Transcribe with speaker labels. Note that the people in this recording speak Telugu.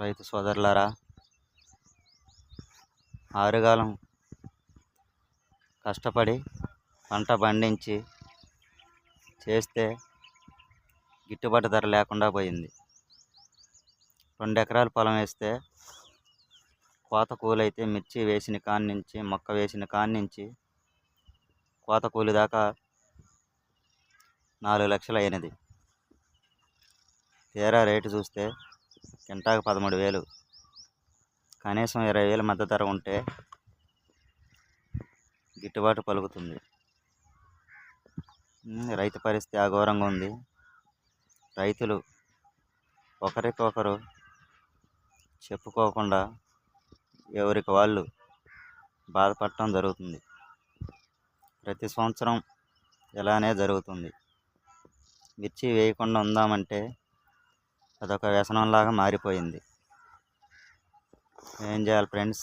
Speaker 1: రైతు సోదరులారా ఆరుగాలం కష్టపడి పంట పండించి చేస్తే గిట్టుబాటు ధర లేకుండా పోయింది. రెండు ఎకరాలు పొలం వేస్తే కోత కూలైతే మిర్చి వేసిన కాడి నుంచి మొక్క వేసిన కాడి నుంచి కోత కూలి దాకా నాలుగు లక్షలు అయినది. తీరా రేటు చూస్తే కింటాకు పదమూడు వేలు. కనీసం ఇరవై వేలు మద్దతు ధర ఉంటే గిట్టుబాటు పలుకుతుంది. రైతు పరిస్థితి అఘోరంగా ఉంది. రైతులు ఒకరికొకరు చెప్పుకోకుండా ఎవరికి వాళ్ళు బాధపడటం జరుగుతుంది. ప్రతి సంవత్సరం ఇలానే జరుగుతుంది. మిర్చి వేయకుండా ఉందామంటే అదొక వ్యసనంలాగా మారిపోయింది. ఏం చేయాలి ఫ్రెండ్స్?